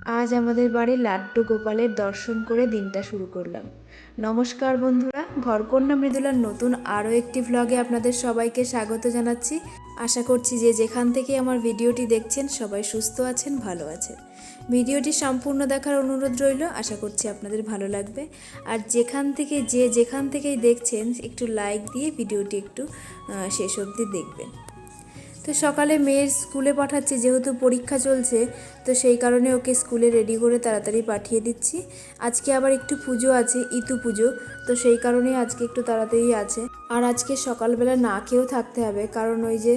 আজ আমাদের বাড়ির লাড্ডু গোপালের দর্শন করে দিনটা শুরু করলাম। নমস্কার বন্ধুরা ঘরকন্যা মৃদুলার নতুন আরও একটি ভ্লগে আপনাদের সবাইকে স্বাগত জানাচ্ছি। আশা করছি যে যেখান থেকে আমার ভিডিওটি দেখছেন, সবাই সুস্থ আছেন, ভালো আছেন। ভিডিওটি সম্পূর্ণ দেখার অনুরোধ রইল, আশা করছি আপনাদের ভালো লাগবে। আর যেখান থেকে, যে যেখান থেকেই দেখছেন, একটু লাইক দিয়ে ভিডিওটি একটু শেষ অবধি দেখবেন। তো সকালে মেয়ের স্কুলে পাঠাচ্ছি, যেহেতু পরীক্ষা চলছে তো সেই কারণে ওকে স্কুলে রেডি করে তাড়াতাড়ি পাঠিয়ে দিচ্ছি। আজকে আবার একটু পুজো আছে, ইতু পুজো, তো সেই কারণেই আজকে একটু তাড়াতাড়ি আছে। আর আজকে সকালবেলা না খেয়েও থাকতে হবে, কারণ ওই যে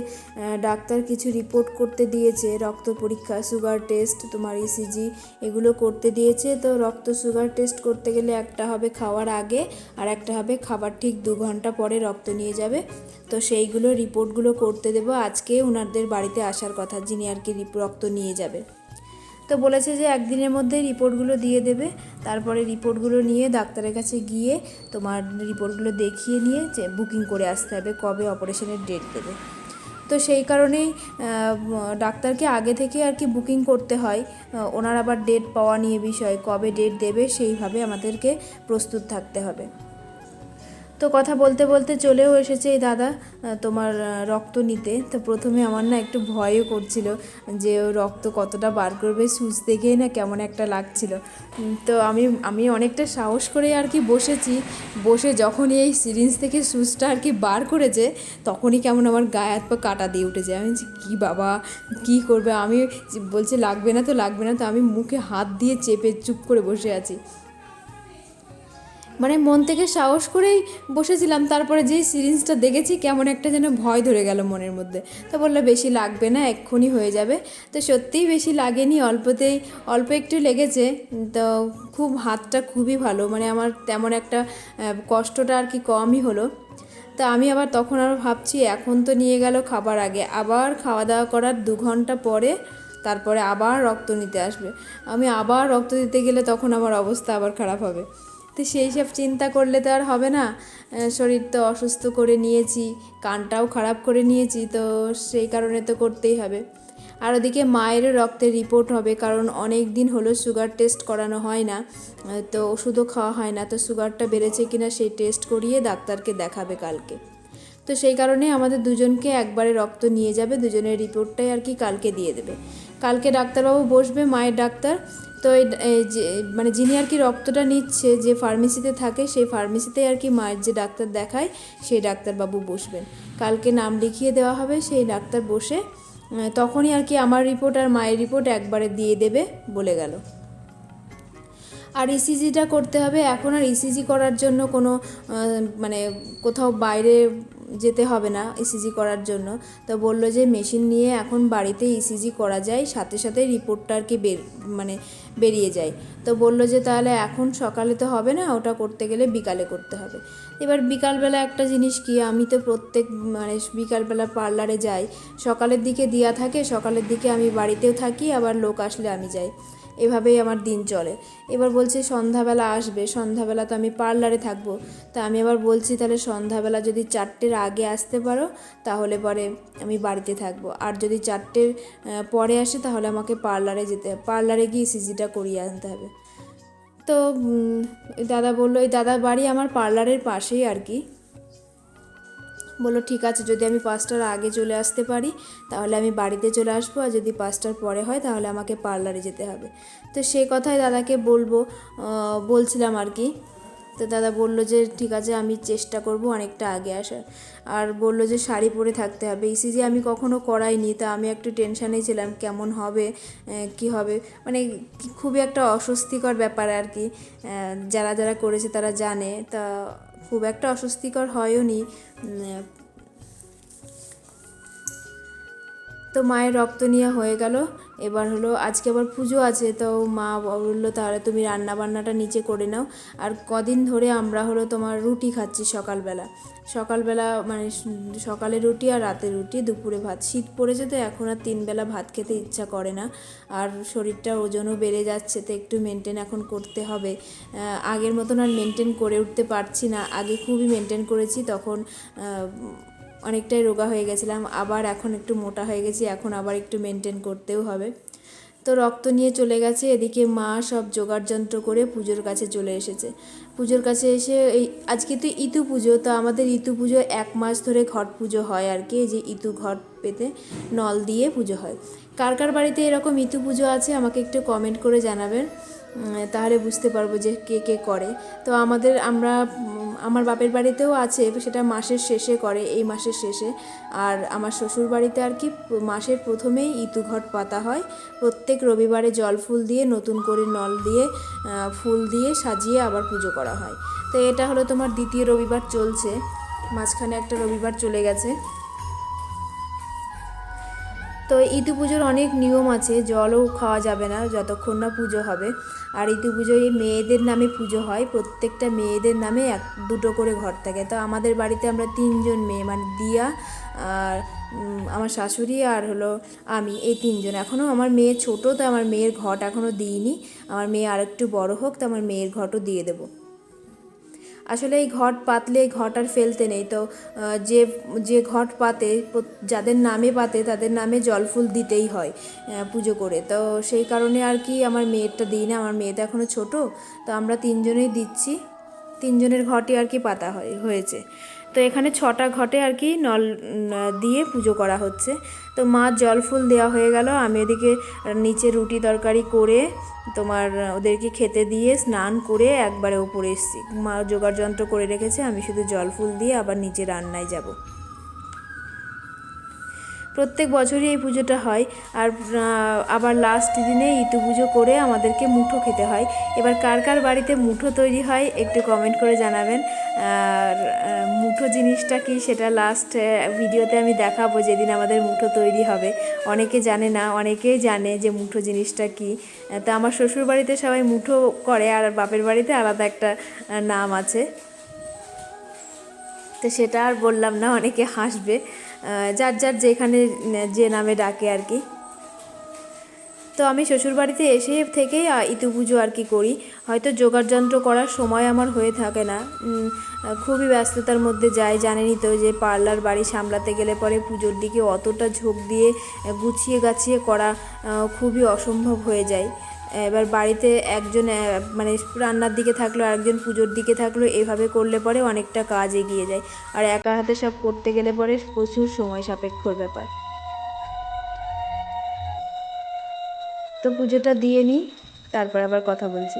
ডাক্তার কিছু রিপোর্ট করতে দিয়েছে, রক্ত পরীক্ষা সুগার টেস্ট তোমার ইসিজি এগুলো করতে দিয়েছে। তো রক্ত সুগার টেস্ট করতে গেলে একটা হবে খাওয়ার আগে, আর একটা হবে খাবার ঠিক দু ঘণ্টা পরে রক্ত নিয়ে যাবে। তো সেইগুলো রিপোর্টগুলো করতে দেবো। আজকে ওনাদের বাড়িতে আসার কথা, যিনি আর কি রক্ত নিয়ে যাবে। তো বলেছে যে একদিনের মধ্যে রিপোর্টগুলো দিয়ে দেবে। তারপরে রিপোর্টগুলো নিয়ে ডাক্তারের কাছে গিয়ে তোমার রিপোর্টগুলো দেখিয়ে নিয়ে যে বুকিং করে আসতে হবে, কবে অপারেশনের ডেট দেবে। তো সেই কারণেই ডাক্তারকে আগে থেকে আর কি বুকিং করতে হয়। ওনার আবার ডেট পাওয়া নিয়ে বিষয়, কবে ডেট দেবে সেইভাবে আমাদেরকে প্রস্তুত থাকতে হবে। তো কথা বলতে বলতে চলেও এসেছে এই দাদা তোমার রক্ত নিতে। তো প্রথমে আমার না একটু ভয়ও করছিল যে ও রক্ত কতটা বার করবে, সুচ দেখেই না কেমন একটা লাগছিল। তো আমি আমি অনেকটা সাহস করে আর কি বসেছি। বসে যখনই এই সিরিঞ্জ থেকে সুচটা আর কি বার করেছে, তখনই কেমন আমার গায়ে হাত পা কাটা দিয়ে উঠেছে। আমি কী বাবা, কী করবে? আমি বলছে, লাগবে না তো, লাগবে না। তো আমি মুখে হাত দিয়ে চেপে চুপ করে বসে আছি। মানে মন থেকে সাহস করেই বসেছিলাম, তারপরে যেই সিরিঞ্জটা দেখেছি কেমন একটা যেন ভয় ধরে গেল মনের মধ্যে। তো বলল, বেশি লাগবে না, এক্ষুনি হয়ে যাবে। তো সত্যিই বেশি লাগেনি, অল্পতেই, অল্প একটু লেগেছে। তো খুব হাতটা খুবই ভালো মানে আমার তেমন একটা কষ্টটা আর কি কমই হলো। তা আমি আবার তখন আরও ভাবছি, এখন তো নিয়ে গেল খাবার আগে, আবার খাওয়া দাওয়া করার দু ঘণ্টা পরে তারপরে আবার রক্ত নিতে আসবে। আমি আবার রক্ত দিতে গেলে তখন আমার অবস্থা আবার খারাপ হবে। তো সেই সব চিন্তা করলে তো আর হবে না। শরীর তো অসুস্থ করে নিয়েছি, কানটাও খারাপ করে নিয়েছি, তো সেই কারণে তো করতেই হবে। আর ওদিকে মায়েরও রক্তের রিপোর্ট হবে, কারণ অনেক দিন হলো সুগার টেস্ট করানো হয় না। তো ওষুধও খাওয়া হয় না, তো সুগারটা বেড়েছে কিনা সেই টেস্ট করিয়ে ডাক্তারকে দেখাবে কালকে। তো সেই কারণে আমাদের দুজনকে একবারে রক্ত নিয়ে যাবে, দুজনের রিপোর্টটাই আর কি কালকে দিয়ে দেবে। কালকে ডাক্তারবাবু বসবে, মায়ের ডাক্তার। তো এই মানে যিনি আর কি রক্তটা নিচ্ছে, যে ফার্মেসিতে থাকে, সেই ফার্মেসিতে আর কি মায়ের যে ডাক্তার দেখায়, সেই ডাক্তারবাবু বসবেন। কালকে নাম লিখিয়ে দেওয়া হবে, সেই ডাক্তার বসে তখনই আর কি আমার রিপোর্ট আর মায়ের রিপোর্ট একবারে দিয়ে দেবে বলে গেল। আর ইসিজিটা করতে হবে। এখন আর ইসিজি করার জন্য কোনো মানে কোথাও বাইরে যেতে হবে না ইসিজি করার জন্য। তো বলল যে মেশিন নিয়ে এখন বাড়িতে ইসিজি করা যায়, সাথে সাথে রিপোর্টটা আর কি বের মানে বেরিয়ে যায়। তো বলল যে তাহলে এখন সকালে তো হবে না, ওটা করতে গেলে বিকালে করতে হবে। এবার বিকালবেলা একটা জিনিস কি, আমি তো প্রত্যেক মানে বিকালবেলা পার্লারে যাই, সকালের দিকে দিয়া থাকে, সকালের দিকে আমি বাড়িতেও থাকি, আবার লোক আসলে আমি যাই। এভাবেই আমার দিন চলে। এবার বলছে, সন্ধ্যাবেলা আসবে, সন্ধ্যাবেলা তো আমি পার্লারে থাকব। তা আমি আবার বলছি, তাহলে সন্ধ্যাবেলা যদি চারটের আগে আসতে পারো, তাহলে পরে আমি বাড়িতে থাকব। আর যদি চারটের পরে আসে, তাহলে আমাকে পার্লারে যেতে, পার্লারে গিয়ে সিজিটা করিয়ে আনতে হবে। তো দাদা বলল, এই দাদার বাড়ি আমার পার্লারের পাশেই আর কি। বলল, ঠিক আছে, যদি আমি পাঁচটার আগে চলে আসতে পারি, তাহলে আমি বাড়িতে চলে আসব, আর যদি পাঁচটার পরে হয়, তাহলে আমাকে পার্লারে যেতে হবে। তো সে কথাই দাদাকে বলব বলছিলাম আর কি। তো দাদা বলল যে, ঠিক আছে, আমি চেষ্টা করব অনেকটা আগে আসার। আর বলল যে, শাড়ি পরে থাকতে হবে। ইসিজি আমি কখনো করাইনি, তা আমি একটু টেনশানে ছিলাম, কেমন হবে কি হবে? মানে খুবই একটা অস্বস্তিকর ব্যাপার আর কি যারা যারা করেছে তারা জানে, তা খুব একটা অস্বস্তিকর হয়ও তো মায়ের রক্ত নেওয়া হয়ে গেল। এবার হলো, আজকে আবার পুজো আছে, তো মা বলল, তাহলে তুমি রান্না বান্নাটা নিচে করে নাও। আর কদিন ধরে আমরা হলো তোমার রুটি খাচ্ছি সকালবেলা। সকালবেলা মানে সকালে রুটি আর রাতে রুটি, দুপুরে ভাত। শীত পড়েছে তো এখন আর তিন বেলা ভাত খেতে ইচ্ছা করে না। আর শরীরটা ওজনও বেড়ে যাচ্ছে, তো একটু মেনটেন এখন করতে হবে। আগের মতন আর মেনটেন করে উঠতে পারছি না। আগে খুবই মেনটেন করেছি, তখন অনেকটাই রোগা হয়ে গেছিলাম, আবার এখন একটু মোটা হয়ে গেছি, এখন আবার একটু মেনটেন করতেও হবে। তো রক্ত নিয়ে চলে গেছে, এদিকে মা সব যন্ত্র করে পুজোর কাছে চলে এসেছে। পুজোর কাছে এসে এই, আজকে তো ইতু পুজো, তো আমাদের ইতু পুজো এক মাস ধরে ঘট পুজো হয় আর কি যে ইতু ঘট পেতে নল দিয়ে পুজো হয়। কার কার বাড়িতে এরকম ইতু পুজো আছে আমাকে একটু কমেন্ট করে জানাবেন। তাহলে বুঝতে পারব যে কে কে করে। তো আমাদের, আমরা, আমার বাপের বাড়িতেও আছে সেটা মাসের শেষে করে, এই মাসের শেষে। আর আমার শ্বশুর বাড়িতে আর কি, মাসের প্রথমেই ইতু ঘট পাতা হয়। প্রত্যেক রবিবারে জল ফুল দিয়ে, নতুন করে নল দিয়ে ফুল দিয়ে সাজিয়ে আবার পুজো করা হয়। তো এটা হলো তোমার দ্বিতীয় রবিবার চলছে। মাঝখানে একটা রবিবার চলে গেছে। তো ইতু পুজোর অনেক নিয়ম আছে, জলও খাওয়া যাবে না যতক্ষণ না পুজো হবে। আর ইতু পুজোয় মেয়েদের নামে পুজো হয়, প্রত্যেকটা মেয়েদের নামে এক, দুটো করে ঘর থাকে। তো আমাদের বাড়িতে আমরা তিনজন মেয়ে মানে দিয়া আর আমার শাশুড়ি আর হলো আমি, এই তিনজন। এখনও আমার মেয়ে ছোটো, তো আমার মেয়ের ঘট এখনও দিইনি। আমার মেয়ে আরেকটু বড় হোক, তো আমার মেয়ের ঘটও দিয়ে দেবো। আসলে এই ঘট পাতলে ঘট আর ফেলতে নেই। তো যে যে ঘট পাতে যাদের নামে পাতে, তাদের নামে জল ফুল দিতেই হয় পুজো করে। তো সেই কারণে আর কি আমার মেয়েরটা দিই না। আমার মেয়ে তো এখনও ছোটো। তো আমরা তিনজনেই দিচ্ছি। তিনজনের ঘটে আর কি পাতা হয়, হয়েছে। তো এখানে ছটা ঘটে আর কি, নল দিয়ে পুজো করা হচ্ছে। তো মা জল ফুল দেওয়া হয়ে গেল, আমি ওদিকে নিচে রুটি তরকারি করে তোমার ওদেরকে খেতে দিয়ে স্নান করে একবারে ওপরে এসেছি। মা জোগাড় যন্ত্র করে রেখেছে, আমি শুধু জল ফুল দিয়ে আবার নিচে রান্নায় যাব। প্রত্যেক বছরই এই পুজোটা হয় আর আবার লাস্ট দিনে ইতু পুজো করে আমাদেরকে মুঠো খেতে হয়। এবার কার কার বাড়িতে মুঠো তৈরি হয় একটু কমেন্ট করে জানাবেন। আর মুঠো জিনিসটা কি সেটা লাস্ট ভিডিওতে আমি দেখাবো যেদিন আমাদের মুঠো তৈরি হবে। অনেকে জানে না, অনেকেই জানে যে মুঠো জিনিসটা কি। তো আমার শ্বশুর বাড়িতে সবাই মুঠো করে আর বাপের বাড়িতে আলাদা একটা নাম আছে। তো সেটা আর বললাম না, অনেকে হাসবে। যার যার যেখানে যে নামে ডাকে আর কি। তো আমি শ্বশুরবাড়িতে এসে থেকেই ইতু পুজো আর কি করি। হয়তো জোগাড় যন্ত্র করার সময় আমার হয়ে থাকে না। খুবই ব্যস্ততার মধ্যে যাই, জানেনই তো যে পার্লার বাড়ি সামলাতে গেলে পরে পুজোর দিকে অতটা ঝোঁক দিয়ে গুছিয়ে গাছিয়ে করা খুবই অসম্ভব হয়ে যায়। এবার বাড়িতে একজন মানে রান্নার দিকে থাকল আর একজন পুজোর দিকে থাকল, এভাবে করলে পরে অনেকটা কাজ এগিয়ে যায়। আর একা হাতে সব করতে গেলে পরে প্রচুর সময় সাপেক্ষর ব্যাপার। তো পুজোটা দিয়ে নিই, তারপর আবার কথা বলছি।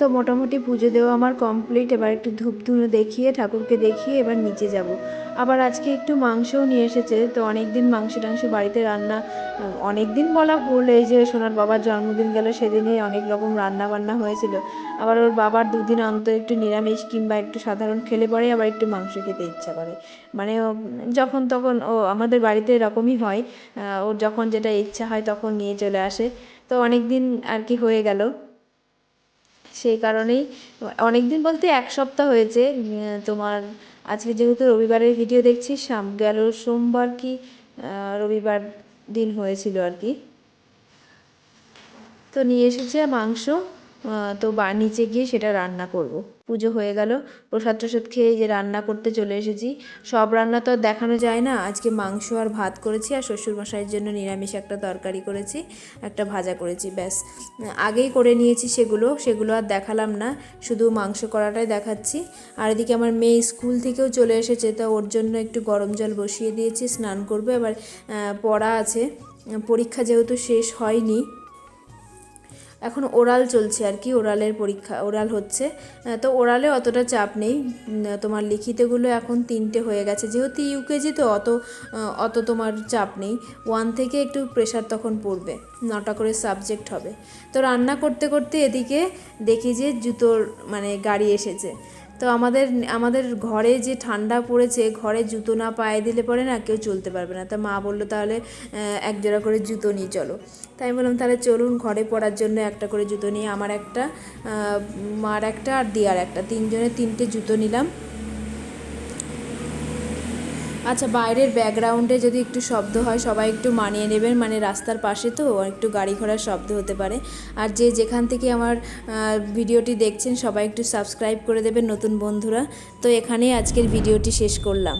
তো মোটামুটি পুজো দেওয়া আমার কমপ্লিট এবার একটু ধূপ ধুনো দেখিয়ে, ঠাকুরকে দেখিয়ে এবার নিচে যাব। আবার আজকে একটু মাংসও নিয়ে এসেছে, তো অনেক দিন মাংস টাংস বাড়িতে রান্না অনেক দিন বলা ভুল, এই যে সোনার বাবার জন্মদিন গেল, সেদিনই অনেক রকম রান্না বান্না হয়েছিল। আবার ওর বাবার দুদিন অন্তর একটু নিরামিষ কিংবা একটু সাধারণ খেলে পরে আবার একটু মাংস খেতে ইচ্ছা করে। মানে যখন তখন ও, আমাদের বাড়িতে এরকমই হয়। ওর যখন যেটা ইচ্ছা হয় তখন নিয়ে চলে আসে। তো অনেক দিন আর কি হয়ে গেল। সেই কারণেই অনেক দিন বলতে এক সপ্তাহ হয়েছে তোমার আজকে যেহেতু রবিবারের ভিডিও দেখছি, সাম গেল সোমবার কি রবিবার দিন হয়েছিল আর কি। তো নিয়ে এসেছে মাংস তো বা, নিচে গিয়ে সেটা রান্না করব। পুজো হয়ে গেল। প্রসাদ টসাদ খেয়ে যে রান্না করতে চলে এসেছি। সব রান্না তো দেখানো যায় না। আজকে মাংস আর ভাত করেছি আর শ্বশুরমশাইয়ের জন্য নিরামিষ একটা তরকারি করেছি, একটা ভাজা করেছি, ব্যাস। আগেই করে নিয়েছি সেগুলো সেগুলো আর দেখালাম না। শুধু মাংস করাটাই দেখাচ্ছি। আর এদিকে আমার মেয়ে স্কুল থেকেও চলে এসেছে, তো ওর জন্য একটু গরম জল বসিয়ে দিয়েছি, স্নান করবে। এবার পড়া আছে। পরীক্ষা যেহেতু শেষ হয়নি এখন ওরাল চলছে আর কি, ওরালের পরীক্ষা, ওরাল হচ্ছে। তো ওরালে অতটা চাপ নেই। তোমার লিখিতগুলো এখন তিনটে হয়ে গেছে। যেহেতু ইউকেজি, তো অত অত তোমার চাপ নেই। ওয়ান থেকে একটু প্রেশার তখন পড়বে, নটা করে সাবজেক্ট হবে। তো রান্না করতে করতে এদিকে দেখি যে জুতোর মানে গাড়ি এসেছে। তো আমাদের আমাদের ঘরে যে ঠান্ডা পড়েছে, ঘরে জুতো না পায়ে দিলে পরে না কেউ চলতে পারবে না। তা মা বলল তাহলে এক জোড়া করে জুতো নিয়ে চলো। তাই বললাম, তাহলে চলুন, ঘরে পড়ার জন্য একটা করে জুতো নিয়ে আমার একটা মার একটা আর দিয়ার একটা। তিনজনের তিনটে জুতো নিলাম। আচ্ছা বাইরের ব্যাকগ্রাউন্ডে যদি একটু শব্দ হয়, সবাই একটু মানিয়ে নেবেন। মানে রাস্তার পাশে তো একটু গাড়ি ঘোড়ার শব্দ হতে পারে। আর যে যেখান থেকে আমার ভিডিওটি দেখছেন, সবাই একটু সাবস্ক্রাইব করে দেবেন নতুন বন্ধুরা। তো এখানেই আজকের ভিডিওটি শেষ করলাম।